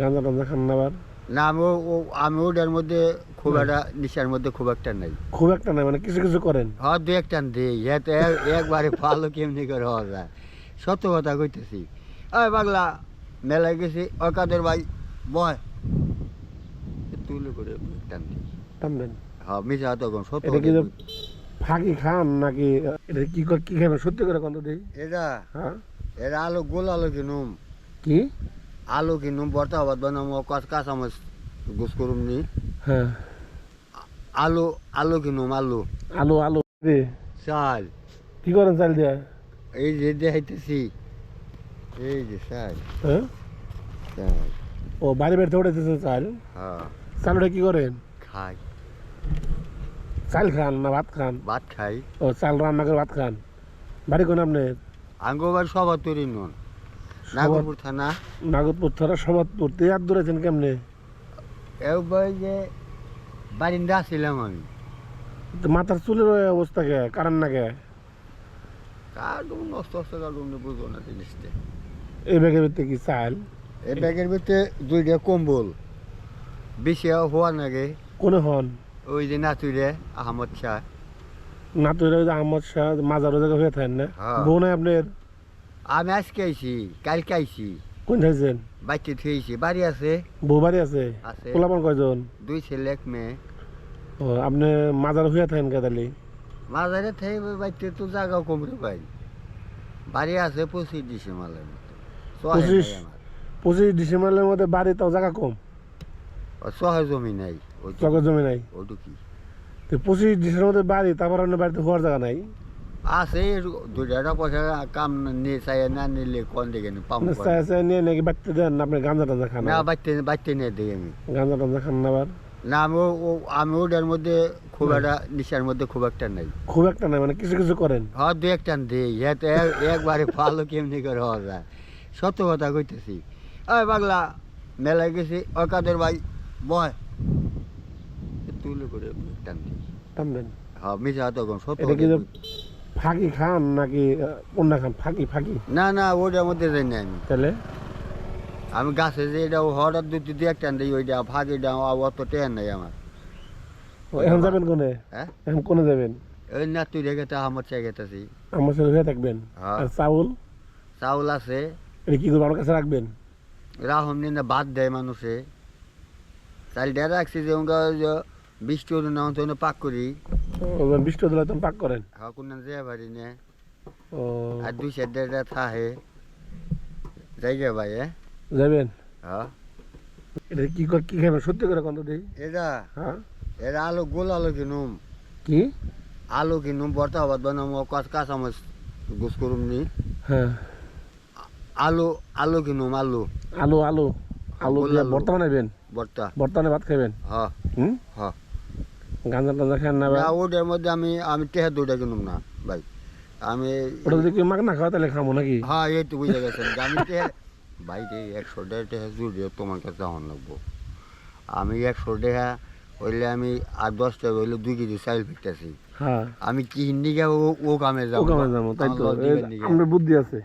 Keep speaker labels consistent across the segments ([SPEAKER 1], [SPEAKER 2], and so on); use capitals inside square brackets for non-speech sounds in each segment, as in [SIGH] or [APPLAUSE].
[SPEAKER 1] গাঁজা টাঞ্জা খান না আবার?
[SPEAKER 2] না আমি ও- ও- আমি ওটার মধ্যে খুব একটা নিশার মধ্যে খুব একটা নাই।
[SPEAKER 1] খুব একটা না মানে কিছু কিছু করেন?
[SPEAKER 2] হ্যাঁ দু একটা দিই একবারে ভালো কেমনি করে হওয়া যায়। সত্য কথা কইতেছি। ওই পাগলা মেলায় গেছি ওই কাদের ভাই বয়। তুলে করে টান দিই
[SPEAKER 1] টানবেন
[SPEAKER 2] হ্যাঁ মিশা তখন সত্য
[SPEAKER 1] এটা কি ফাঁকি খান নাকি এটা কি ক- কি খাবেন সত্যি করে কত দিই।
[SPEAKER 2] এটা
[SPEAKER 1] হ্যাঁ?
[SPEAKER 2] এটা আলু গোল আলু
[SPEAKER 1] কি?
[SPEAKER 2] কিনুম বর্তা ভাত বানাম কাঁচ কাঁচা মাছ গুস করুম নি।
[SPEAKER 1] হ্যাঁ।
[SPEAKER 2] আলু আলু কিনুম আলু।
[SPEAKER 1] আলু আলু।
[SPEAKER 2] চাল।
[SPEAKER 1] কি করেন চাল দিয়া?
[SPEAKER 2] এই যে দেখাইতেছি। এই যে চাল।
[SPEAKER 1] হ্যাঁ? ও বাড়ি বাড়িতে উঠেছে চাল?
[SPEAKER 2] হ্যাঁ।
[SPEAKER 1] চাল উঠে কি করেন?
[SPEAKER 2] খাই।
[SPEAKER 1] চাল খান না ভাত খান?
[SPEAKER 2] ভাত খাই।
[SPEAKER 1] ও চাল রান্না করে ভাত খান। বাড়ি কোন আপনি?
[SPEAKER 2] আঙ্গবার সবার তৈরি নন নাগরপুর থানা।
[SPEAKER 1] নাগরপুর থানা সমাজপুর তে আর দূরেছেন কেমনে?
[SPEAKER 2] একবার যে বারিন্দা ছিলাম আমি।
[SPEAKER 1] মাথার চুলের অবস্থা কে? কারণ না কে?
[SPEAKER 2] কার্ডুম নষ্ট হচ্ছে কার্ডুম বুঝব না জিনিসটা।
[SPEAKER 1] এই ব্যাগের ভিতরে কি চাল?
[SPEAKER 2] এই ব্যাগের ভিতরে দুইটা কম্বল। বেশি হওয়া নাগে
[SPEAKER 1] কোনে হন?
[SPEAKER 2] ওই যে নাতুরে আহমদ শাহ।
[SPEAKER 1] না তো যে আহমদ শাহ মাজারও জায়গা হয়ে থাকেন না?
[SPEAKER 2] হ্যাঁ।
[SPEAKER 1] বউ নাই আপনার?
[SPEAKER 2] আমি আজকে আইছি কালকে আইছি।
[SPEAKER 1] কোন থাকছেন
[SPEAKER 2] বাচ্চা থুয়েছি বাড়ি আছে?
[SPEAKER 1] বউ বাড়ি আছে?
[SPEAKER 2] আছে।
[SPEAKER 1] পোলাপান কয়জন?
[SPEAKER 2] দুই ছেলে এক মেয়ে।
[SPEAKER 1] ও আপনি মাজার হয়ে থাকেন কেদালি
[SPEAKER 2] মাঝারে থেকে বাচ্চা তো জায়গাও কমরে পাই বাড়ি আছে পঁচিশ ডিসেম্বরের মতো নাই
[SPEAKER 1] পঁচিশ?
[SPEAKER 2] আমার।
[SPEAKER 1] পঁচিশ ডিসেম্বরের মধ্যে বাড়ি তাও জায়গা কম?
[SPEAKER 2] ও জমি নাই। ওই
[SPEAKER 1] চকের জমি নাই?
[SPEAKER 2] ওটুকি
[SPEAKER 1] তো পঁচিশ ডিসেম্বরের মধ্যে বাড়ি তারপর আপনার বাড়িতে হওয়ার জায়গা নাই?
[SPEAKER 2] আছে দুটা পয়সা কাম নিয়ে চাই না নিলে কোন দিকে নি পাম
[SPEAKER 1] আপনি চাই চাই নিয়ে নাকি বাড়তে দেন আপনি গাঁজা টাঞ্জা খান
[SPEAKER 2] না বাচ্চা বাচ্চা নিয়ে দিই আমি
[SPEAKER 1] গাঁজা টাঞ্জা খান না আবার
[SPEAKER 2] না আমি আমি ওটার মধ্যে খুব একটা নিশার মধ্যে খুব একটা নাই
[SPEAKER 1] খুব একটা না মানে কিছু কিছু করেন
[SPEAKER 2] হ্যাঁ দু একটা দিই একবারে ভালো কেমনি করে হওয়া যায় সত্য কথা কইতেছি ওই পাগলা মেলায় গেছি ওই কাদের ভাই বয় তুলে করে টান দিই
[SPEAKER 1] টানবেন
[SPEAKER 2] হ্যাঁ মিশা তখন সত্য
[SPEAKER 1] ফাঁকি খান নাকি অন্য খান ফাঁকি ফাঁকি?
[SPEAKER 2] না না ওটার মধ্যে যাই না আমি।
[SPEAKER 1] তাহলে?
[SPEAKER 2] আমি গাছে যে এটা হঠাৎ দুটি দিয়ে একটা দিই ওইটা ফাঁকি দাও অত টেন নাই আমার।
[SPEAKER 1] এখন যাবেন কোনে?
[SPEAKER 2] হ্যাঁ?
[SPEAKER 1] এখন কোনে যাবেন?
[SPEAKER 2] ওই না তুই রেখে তো আমার চাই গেতেছি
[SPEAKER 1] আমার সাথে থাকবেন?
[SPEAKER 2] হ্যাঁ।
[SPEAKER 1] আর চাউল?
[SPEAKER 2] চাউল আছে।
[SPEAKER 1] এটা কি করব আমার কাছে রাখবেন?
[SPEAKER 2] রাহম নিয়ে বাদ দেয় মানুষে। চাল ডেরা রাখছি যে বৃষ্টি হলো না পাক করি।
[SPEAKER 1] বৃষ্টি দিলে তুমি পাক করেন।
[SPEAKER 2] হ্যাঁ কোন যে পারি না
[SPEAKER 1] ও।
[SPEAKER 2] আর দুই সাইড ডেরা থাহে জায়গা ভাই হ্যাঁ?
[SPEAKER 1] যাবেন?
[SPEAKER 2] হ্যাঁ।
[SPEAKER 1] এটা কি কি খাবেন সত্যি করে কত দিই
[SPEAKER 2] এটা?
[SPEAKER 1] হ্যাঁ।
[SPEAKER 2] এটা আলু গোল আলু কিনুম
[SPEAKER 1] কি?
[SPEAKER 2] আলু কিনুম বর্তা ভাত বানাম কাঁচ কাঁচা মাছ গুস করুম নি।
[SPEAKER 1] হ্যাঁ।
[SPEAKER 2] আলু আলু কিনুম আলু?
[SPEAKER 1] আলু আলু। আলু। ভর্তা বানাবেন
[SPEAKER 2] বর্তা
[SPEAKER 1] বর্তমানে ভাত খাবেন
[SPEAKER 2] হ্যাঁ।
[SPEAKER 1] হুম?
[SPEAKER 2] হ্যাঁ।
[SPEAKER 1] গাঁজা টাঞ্জা খান না
[SPEAKER 2] না? ওটার মধ্যে আমি আমি টেহা দুটা কিনুম না ভাই। আমি
[SPEAKER 1] ওটা যদি কেউ না খাওয়া তাহলে খাব নাকি?
[SPEAKER 2] হ্যাঁ এই তো বুঝে গেছেন। আমি টেহা ভাই রে একশো দেড় টেহা জুড়ে তোমার কাছে হন লাগবো। আমি একশো টেহা হইলে আমি আর দশটা হইলে দুই কেজি চাইল ফিরতেছি
[SPEAKER 1] হ্যাঁ।
[SPEAKER 2] আমি কি হিন্দি গে ও ও কামে
[SPEAKER 1] ও
[SPEAKER 2] যাব
[SPEAKER 1] কামে যাব তাই তো।
[SPEAKER 2] আমার
[SPEAKER 1] বুদ্ধি আছে।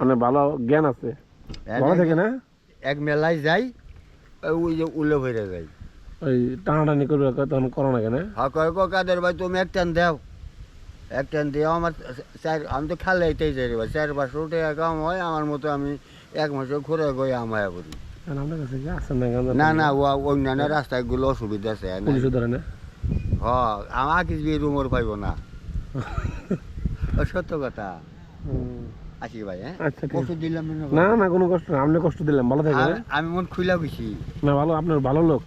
[SPEAKER 1] মানে ভালো জ্ঞান আছে। ভালো থাকে না
[SPEAKER 2] এক মেলায় যাই ওই যে উল্লে ভরে যাই।
[SPEAKER 1] ওই টানাটানি করবে তখন করো না কেন?
[SPEAKER 2] হ্যাঁ কয় কো কাদের ভাই তুমি এক টান দাও। এক টান দিও আমার চার আমি তো খালাইতেই যাই ভাই চার পাঁচশো টাকা কাম হয় আমার মতো আমি এক মাসে ঘুরে গিয়ে আমায় করি
[SPEAKER 1] না
[SPEAKER 2] না ও অন্যান্য রাস্তাগুলো অসুবিধা আছে
[SPEAKER 1] পুলিশ ধরে না?
[SPEAKER 2] হ্যাঁ আমার কিছু রুমর পাইব না। [LAUGHS] সত্য কথা। আসি ভাই হ্যাঁ?
[SPEAKER 1] আচ্ছা
[SPEAKER 2] দিলাম
[SPEAKER 1] না না কোনো কষ্ট না আপনি কষ্ট দিলাম ভালো থাকে
[SPEAKER 2] আমি- আমি মন খুলা গেছি
[SPEAKER 1] না ভালো আপনার ভালো লোক।